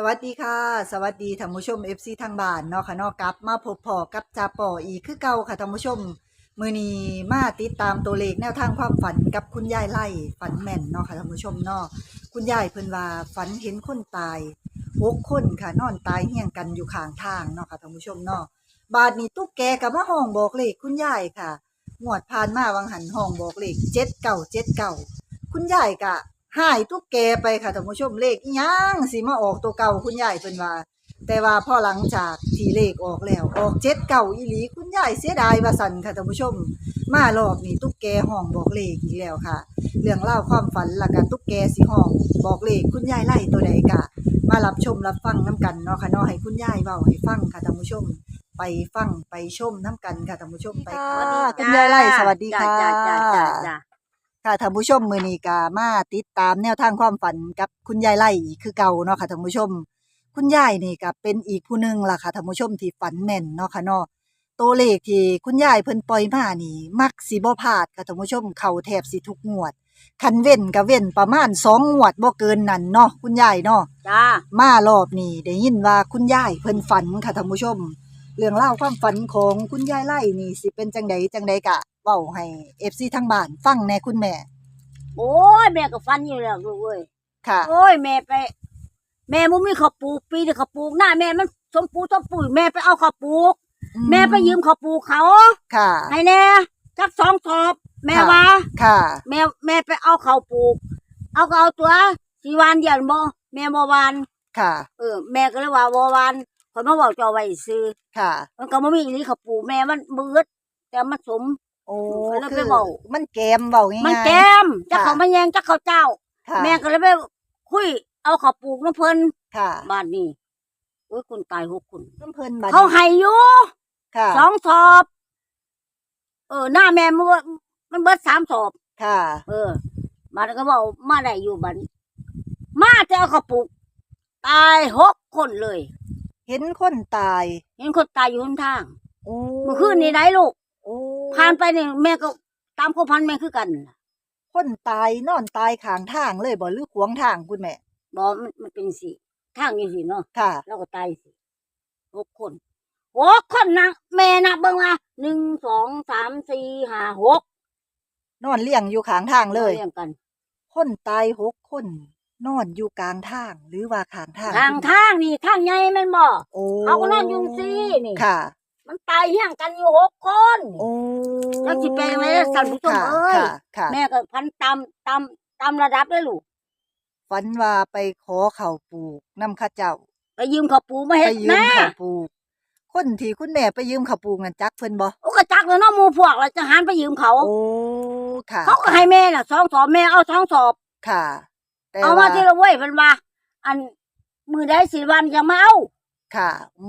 สวัสดีค่ะ สวัสดีท่านผู้ชม FC ทางบ้านเนาะค่ะเนาะกลับมาพบพอกับจาปออีกคือเก่าค่ะท่านผู้ชม มือนี้มาติดตามตัวเลขแนวทางความฝันกับคุณยายไล่ฝันแม่นเนาะค่ะท่านผู้ชมเนาะคุณยายเพิ่นว่าฝันเห็นคนตายหกคนค่ะนอนตายเฮียงกันอยู่ข้างทางเนาะค่ะท่านผู้ชมเนาะบาดนี้ตุ๊กแกก็มาห้องบอกเลขคุณยายค่ะงวดผ่านมาวังหันห้องบอกเลข7979คุณยายก็ หายตุ๊กแกไปค่ะท่านผู้ชมเลขอิหยังสิมาออกตัวเก่าคุณยายเพิ่นว่า แต่ว่าพอหลังจากที่เลขออกแล้วออกเจ็ดเก่าอีหลีคุณยายเสียดายว่าสั่นค่ะท่านผู้ชม มารอบนี้ตุ๊กแกห้องบอกเลขอีกแล้วค่ะ เรื่องเล่าวความฝันและกันตุ๊กแกสิห้องบอกเลขคุณยายไล่ตัวใดกะ มารับชมรับฟังน้กันเนาะค่ะเนาะให้คุณยายเว้าให้ฟังค่ะท่านผู้ชม ไปฟังไปชมน้กันค่ะท่านผู้ชมไปค่ะคุณยายไล่สวัสดีค่ะ จ้าจ้าจ้าจ้า ค่ะท่านผู้ชมมือนีกามาติดตามแนวทางความฝันกับคุณยายไล่อีกคือเก่าเนาะค่ะท่านผู้ชม คุณยายนี่ก็เป็นอีกผู้หนึงล่ะค่ะท่านผู้ชมที่ฝันแม่นเนาะค่ะเนาะตัวเลขที่คุณยายเพิ่นปล่อยมานี่ มักสิบ่พลาดค่ะท่านผู้ชมเข้าแทบสิทุกงวด คันเว้นก็เว้นประมาณ2งวดบ่เกินนั้นเนาะคุณยายเนาะจ้ามารอบนี้ได้ยินว่าคุณยายเพิ่นฝันค่ะท่านผู้ชม เรื่องเล่าวความฝันของคุณยายไล่นี่สิเป็นจังใดจังใดกะเว้าให้ FC ทางบ้าน ฟังแหน่คุณแม่ โอ้ยแม่ก็ฟันอยู่แล้วลูกเอ้ยค่ะ โอ้ยแม่ไป แม่มุมีข้าวปลูกปีที่ข้าวปลูกหน้าแม่มันสมปูสมปุ๋ยแม่ไปเอาข้าวปลูก แม่ไปยืมข้าวปลูกเขาค่ะ ให้แน่จักสองสอบแม่ค่ะ ว่าค่ะ แม่แม่ไปเอาข้าวปลูก เอาก็เอาตัวสีวานเดียนบ่แม่บ่วาน ค่ะ เออแม่ก็เลยว่าบ่วาน คนมาบอกจะเอาไว้ซื้อค่ะ มันก็บ่มีอีหลีข้าวปลูกแม่มันมืดแต่มันสม โอ้แล้วคืไปอเว้า มันแกมเบาง่ายๆ มันแก้มจักค่ะ เขามาแยงจักเขาเจ้า ค่ะแม่ก็เลยไปคุย เอาข้าวปลูกน้ำเพิ่นค่ะบ้านนี้โอ้ยคนตายหกคนน้ำเพลินบัดเขาให้อยู่ค่ะสองสอบ เออ หน้าแม่มันเบิดมันเบิดสามสอบ ค่ะ เออมันก็บอกมาได้อยู่บัดนมาจะเอาข้าวปลูก ตายหกคนเลย เห็นคนตาย เห็นคนตายอยู่หนทางโอ้เมื่อคืนนี้ไหนลูกโอ้ผ่านไปนี่แม่ก็ตามข้อพันแม่คือกันคนตายนอนตายข้างทางเลยบ่หรือขวางทางคุณแม่บอกมันมันเป็นสิทางอยู่สิเนาะค่ะแล้วก็ตายสิหกคนหกคนนะแม่นะเบิ่งว่าหนึ่งสองสามสี่ห้าหกนอนเลี้ยงอยู่ข้างทางเลยรียงกัน คนตายหกคน นอนอยู่กลางทางหรือว่าข้างทางทางทางนี่ทางใหญ่แม่นบ่โอ้เขาก็นอนอยู่ซี่นี่ค่ะ มันตายเฮี้ยงกันอยู่หกคนโอ้แล้วสิแปลงไว้แล้วสั่นผู้ชมค่ะเอ้ยค่ะค่ะแม่ก็พันตามตามตามระดับได้ลูกฝันว่าไปขอเข่าวปลูกนำข้าเจ้า ไปยืมข้าวปูมาเฮ็ไปดยืมนะข้าวปลูกคนที่คุณแม่ไปยืมข้าวปลูกนั่นจักเพิ่นบ่โอ้กระจักเลยเนาะหมู่พวกเราจะหันไปยืมเขาโอ้ค่ะ เขาก็ให้แม่น่ะสองสอบแม่เอาสองสอบค่ะ แต่เอามาว่าที่ละเว้ยเพิ่นว่าอันมือได้สิวันจะมาเอาค่ะอื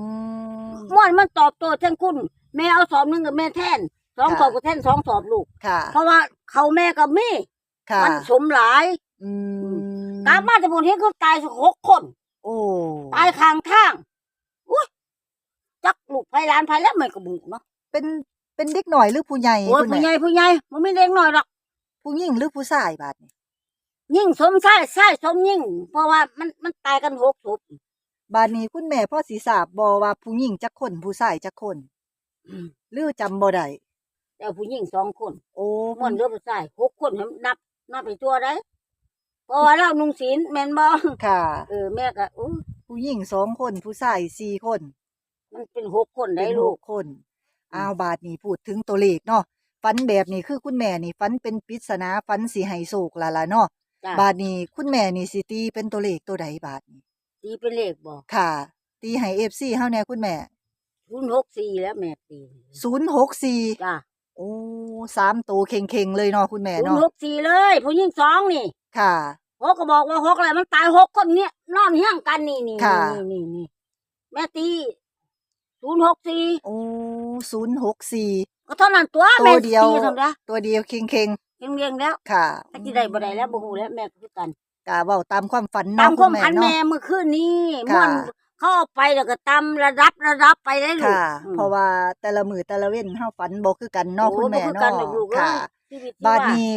มม่วนมันตอบโต้แทนคุณ แม่เอาสอบหนึงกับแม่แทนสองค่ะสอบกับแทนสองสอบลูก ค่ะ เพราะว่าเขาแม่กับมีค่ะมันสมหลาย อืมกลับมาแต่ผมเห็นเขาตายสักหกคนโอ้ตายข้างทางอุ้ยจักลูกไผหลานไผแล้วไม่กระบุกเนาะเป็นเป็นเด็กหน่อยหรือผู้ใหญ่โอ้ยคุณผู้ใหแม่ญ่ผู้ใหญ่มันไม่เล็กน้อยหรอกผู้หญิงหรือผู้ชายบาดนี้ ยิ่งสมใช่ใช่สมยิ่ง เพราะว่ามันมันตายกันหกศพบาดนี้คุณแม่พ่อสิทราบบ่ว่าผู้หญิงจักคนผู้ชายจักคนอืมหรือจำบ่ได้แต่ผู้หญิงสองคน โอ้ม่วนเลือผู้ชายหกคนให้นับนับไปตัวได้เพราะว่าเรานุ่งศีลแม่นบ่ค่ะเออแม่ก็อู้ผู้หญิงสองคนผู้ชายสี่คน มันเป็นหกคนได้เป็นลูหกกคนอ้าวบาทนี้พูดถึงตัวเลขเนาะฟันแบบนี้คือคุณแม่นี่ฟันเป็นปริศนาฟันสีไห้โศกละล่ะเนาะ จ้ะบาทนี้คุณแม่นี่สิตีเป็นตัวเลขตัวใดบาทนี้ตีเป็นเลขบ่ค่ะ ตีให้เอฟซีเฮาแน่คุณแม่ศูนย์หกสี่แล้วแม่ตีศูนย์หกสี่จ้ะโอ้สามตัวเข่งๆเลยเนาะคุณแม่ศูนเนาะย์หกสี่เลย ผู้หญิงสองนี่ค่ะ หกก็บอกว่าหกอะไรมันตายหกคนเนี่ยนอนเฮี้ยงกันนี่นี่ค่ะ นี่นี่นี่แม่ตีศูนย์หกสี่โอ้ศูนย์หกสี่ก็เท่านั้นตัวตัวแม่เดียว ตีเท่านั้นตัวเดียวเข่ง เรียงเรียงๆแล้วๆค่ะถ้าที่ได้บ่ได้แล้วบ่ฮู้แล้วแม่ก็คือกันกะเว้าตามความฝันตาเนาะมคคุวามณแม่พันเนาะ แม่เมื่อคืนนี้ค่ะ ม่วนเข้าเอาไปแล้วก็ตามระดับระดับไปได้ลูกค่ะ อืม เพราะว่าแต่ละมือแต่ละเว้นเฮาฝันบ่คือกันเนาะโอ้คุณแม่บ่คือกัเนาะนดอกลูกเอ้ยค่ะ ชีวิตที่บาดว่านี้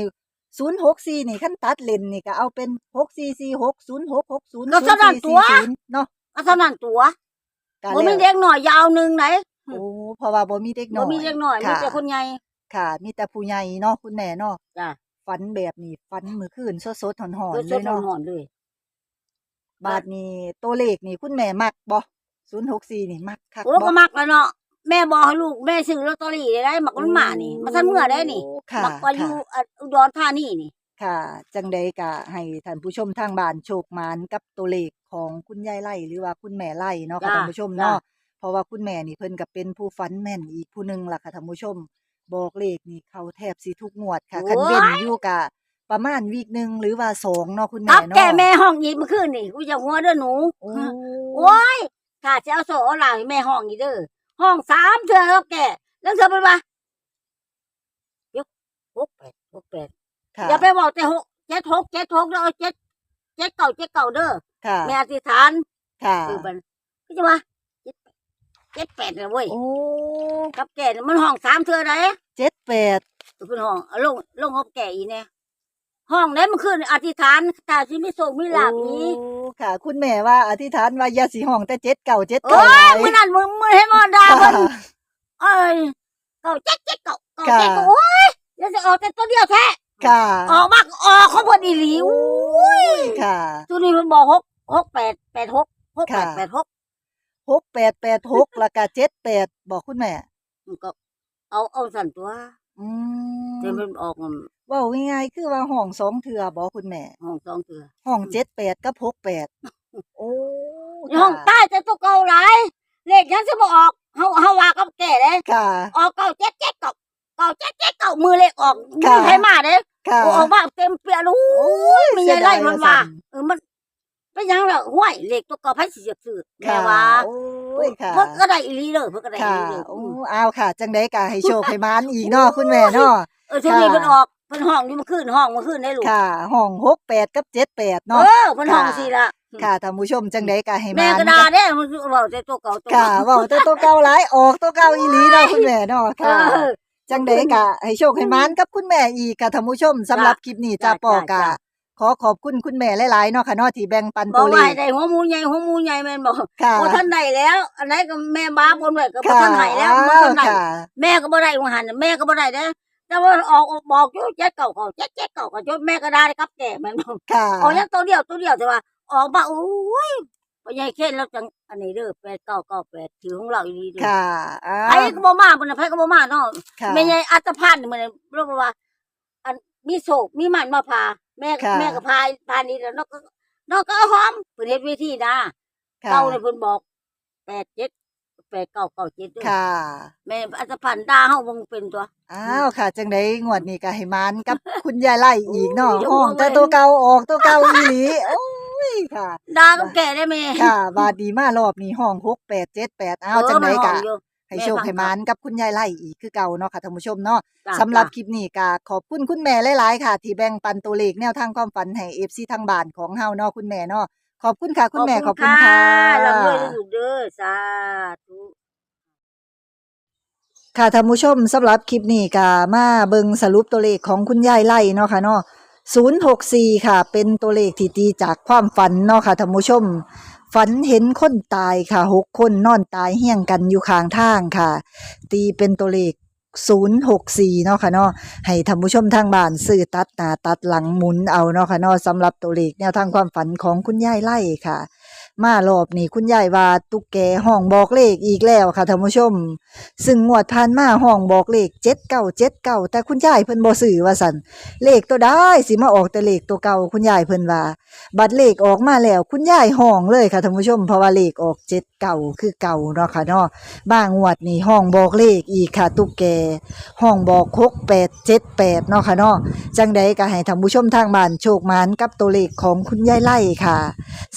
ศูนย์หกสี่นี่ขั้นตัดเลนนี่ก็เอาเป็นหกสี่สี่หกศูนย์หกหกศูนย์ก็เท่านั้นตัวเนาะก็เท่านั้นตัวก็บ่มีแล้วเด็กหน่อยยาวหนึงไหนโอ้เพราะว่าบ่มีเด็กน้บ่อยมีเด็กหน่อยมีค่ะ แต่คนใหญ่ ค่ะ มีแต่ผู้ใหญ่เนาะคุณแม่เนาะจ้ะฝันแบบนี้ฝันมื้อคืนสดๆหอนเกิดๆสเลดยเนาะร้อนๆเลยบาดนี้ตัวเลขนี่คุณแม่มักบ่064นี่มักคักโอ้บ่ก็มักแล้วเนาะแม่บอกให้ลูกแม่ซื้อลอตเตอรี่ได้ได้มักมันมานี่มาทันเมื่อได้นี่โค่ะมักว่าอยู่ค่ะอะอุดรธานีนี่ ค่ะ จังใดก็ให้ท่านผู้ชมทางบ้านโชคหมานกับตัวเลขของคุณยายไล่หรือว่าคุณแม่ไล่เนาะค่ะจ้ะท่านผู้ชมจ้ะเนาะเพราะว่าคุณแม่นี่เพิ่นก็เป็นผู้ฝันแม่นอีกผู้หนึงล่ะค่ะท่านผู้ชม บอกเลขนี่เข้าแทบสิทุกงวดค่ะคันเว้นอยู่กะประมาณวีคหนึงหรือว่าสองเนาะคุณกัแม่บเนาะแก่แม่ห้องอีกเมื่อคืนนี่กูจะหัวเด้อหนู โอ้โอ้ยถ้าจะเอาโซ่เอาหลายแม่ห้องอีกเด้อ ห้องสามเทื่อครับแกแล้วเธอเป็นว่าเดี๋ยวหกแปดหกแปดค่ะอย่าไปบอกแต่หกเจ็ดหกเจ็ดหกแล้วเอาเจ็ดเจ็ดเก่าเจ็ดเก่าเด้อ ค่ะแม่อธิษฐานค่ะคือมันก็จะว่าเจ็ด เจ็ดแปดเลยเว้ยโอ้กับแกนี่มันห้องสามเทื่อไหนเจ็ดแปดเป็นห้องเอาลงลงห้องแก่อีเนี่ยห้องไหนมันขึ้นอธิษฐานถ้าชีวิตโศกมีลาบนี้โอ้ค่ะ คุณแม่ว่าอธิษฐานว่าอย่าสิห้องแต่เจ็ดเก่าเจ็ดโอ้เก่ายหลายมื่อนั้นมึงมึงให้มอดาค่ะ เพิ่นเอ้ยเก่าเจ๊กเจ๊กเก่าเก่าค่ะเจ๊กเก่าโอ้ยแล้วจะออกแต่ตัวเดียวแท้ค่ะออกมากออกของเพิ่นอีหลีโอ้อุ้ยยค่ะ ตัวนี้เพิ่นบอกหกหกแปดแปดหกหกแปดค่ะ แปดหก หกแปดแปดหกแล้วก็เจ็ดแปดบอกคุณแม่ มันก็ เอาเอาสั่นตัวอืเดี๋ยวมเพิ่นออกมันเว่าง่ายๆคือว่าห้องสองเถื่อบอกคุณแม่ ห้องสองเตือห้องเจ็ดแปดกับหกแปดโอ้ในห้องค่ะใต้แต่ตัวเก่าหลายเลขยังสิบ่ออกเฮาเฮาว่ากับแก่เด้ค่ะ ออกเก่าเจ๊กเจ๊กเก่าเก่าเจ๊กเจ๊กเก่ามือเลขออกค่ะมือให้มาเด้ค่ะโอ้ออกมาเต็มเปียรู้โอ้ยมีอะไรมันว่าเสียดยเออมัน เป็นหยังล่ะห้วยเลขตัวเก่าไผสิจะซื้อแม่ค่ะว่าโอ้ยค่ะเพิ่นก็ได้อีหลีเด้อเพิ่นก็ได้อีค่ะหลีเด้อโอ้อืมเอาค่ะ จังไดก็ให้โชคให้มานอีกเนาะคุณแม่เนาะ เออช่วงนี้ค่ะ เพิ่นออกเพิ่นห้องอยู่เมื่อคืนห้องเมื่อคืนได้ลูกค่ะห้องหกแปดกับเจ็ดแปดเอเนาะ อเพิ่นห้องค่ะ สิล่ะค่ะท่านผู้ชมจังไดก็ให้แม่มานก็ด่าเด้มันคือเว้าแต่ตัวเก่าตัวค่ะเก่าเว้าแต่ตัวเก่าหลายออกตัวเก่าอีหลีเนาะคุณแม่เนาะเอค่ะ อ จังไดก็ให้โชคให้มานกับคุณแม่อีกค่ะท่านผู้ชมสำหรับคลิปนี้จ้าจ้ะปอกะ จ้ะข อขอบคุณคุณแม่หลายๆเนาะค่ะเนาะที่แบ่งปันบตัอกวเลว่าขให้ได้หัวหมูใหญ่หัวหมูใหญ่แม่นบอกค่ะบ่ทันได้แล้ว อันไหนก็แม่บ้าบนไว้ก็บ่ค่ะทันให้แล้วบ่อ้าวทันได้ ค่ะแม่ก็บ่ได้ว่าหันน่ะแม่ก็บ่ได้เด้อแต่ว่าออกบอกอยู่เจ็ดเก่าเก่าเจ็ดเจ็ดเก่าก็จนแม่ก็ได้กับแก่แม่นบอกค่ะออกยังตัวเดียวตัวเดียวแต่ว่า ออกมาโอ้ยพ่อใหญ่เข็นแล้วจังอันนี้เด้อแปดเก้าเก้าแปดถือของเราอีดีเด้อค่ะอ้าไอ้วก็บ่มาบ่น่ะไผก็บ่มาเนาะ ค่ะ แม่ใหญ่อัตภันมื้อนี้เราบอกว่า อันมีโศกมีมันมาพา แม่ค่ะ แม่ก็พาพานี่แล้วนอกก็นอกก็เอาหอมเพิ่นเฮ็ดวิธีนะค่ะเก้าเลยเพิ่นบอกแปดเจ็ดแปดเก้าเก้าเจ็ดเด้อค่ะแม่อัตภันด่าเฮาบ่เป็นตัว อ้าวค่ะ จังไดงวดนี้ก็ให้มานกับ คุณยายไล่อีกเนาะโอ้ยห้องแต่ตัวเก่าออกตัวเก่าอีหลีโอ้ยค่ะ ด่ากับแก่ได้แม่ค่ะบาดดีมารอบนี้ห้องหกแปดเจ็ดแปดอ้าวจังไดเออมันหกะอมอยู่ ให้โชคแม่ฟังให้มานกับคุณยายไล่อีกคือเก่าเนาะค่ะท่านผู้ชมเนาะจ้ะสำหรับจ้ะคลิปนี้ก็ขอบคุณคุณแม่หลายๆ ค่ะ ที่แบ่งปันตัวเลขแนวทางความฝันให้ FC ทางบ้านของเฮาเนาะคุณแม่เนาะขอบคุณค่ะ คุณแม่ขอบคุณค่ะลำด้วยลูกเด้อสาธุค่ะท่านผู้ชมสำหรับคลิปนี้ก็มาเบิ่งสรุปตัวเลขของคุณยายไล่เนาะค่ะเนาะ064 ค่ะ เป็นตัวเลขที่ตีจากความฝันเนาะค่ะท่านผู้ชม ฝันเห็นคนตายค่ะหกคนนอนตายเฮี้ยงกันอยู่ข้างทางค่ะ ตีเป็นตัวเลข064เนาะค่ะเนาะให้ท่านผู้ชมทางบ้านซื้อตัดหน้าตัดหลังหมุนเอาเนาะค่ะเนาะสำหรับตัวเลขแนวทางความฝันของคุณยายไล่ค่ะ มารอบนี้คุณยายว่าตุ๊กแกห้องบอกเลขอีกแล้วค่ะท่านผู้ชม ซึ่งงวดผ่านมาห้องบอกเลขเจ็ดเก้าเจ็ดเก้าแต่คุณยายเพิ่นบ่ซื้อว่าสันเลขตัวได้สิมาออกแต่เลขตัวเก่าคุณยายเพิ่นว่า บัตรเลขออกมาแล้ว คุณยายห้องเลยค่ะท่านผู้ชมเพราะว่าเลขออกเจ็ดเก่าคือเก่าเนาะค่ะเนาะบางงวดนี่ห้องบอกเลขอีกค่ะตุ๊กแกห้องบอกหกแปดเจ็ดแปดเนาะค่ะเนาะจังใดก็ให้ท่านผู้ชมทางบ้านโชคหมานกับตัวเลขของคุณยายไล่ค่ะ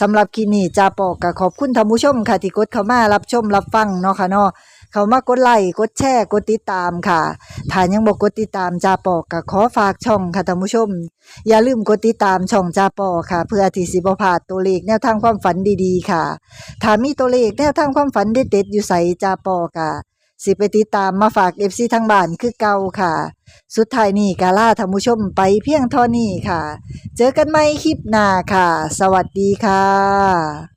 สำหรับคลิปนี้จะาปอกก็ขอบคุณท่านผู้ชมค่ะที่กดเข้ามารับชมรับฟังเนาะค่ะเนาะเขามากดไลค์กดแชร์กดติดตามค่ะถ้ายังบอกกดติดตามจาปอก็ขอฝากช่องค่ะท่านผู้ชม อย่าลืมกดติดตามช่องจาปอค่ะ เพื่อที่สิบ่พลาดตัวเลขแนวทางความฝันดีๆ ค่ะถ้ามีตัวเลขแนวทางความฝันเด็ดๆอยู่ใส่จาปอค่ะสิไปติดตามมาฝาก FC ทางบ้านคือเก่าค่ะ สุดท้ายนี้กาล่าท่านผู้ชมไปเพียงเท่านี้ค่ะ เจอกันใหม่คลิปหน้าค่ะ สวัสดีค่ะ